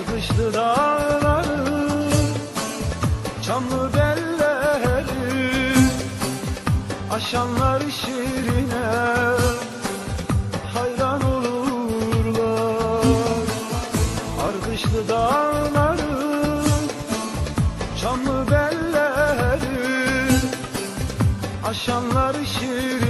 Sarkışlı dağları Çamlı belleri Aşanlar şirine Hayran olurlar. Sarkışlı dağları Çamlı belleri Aşanlar şirine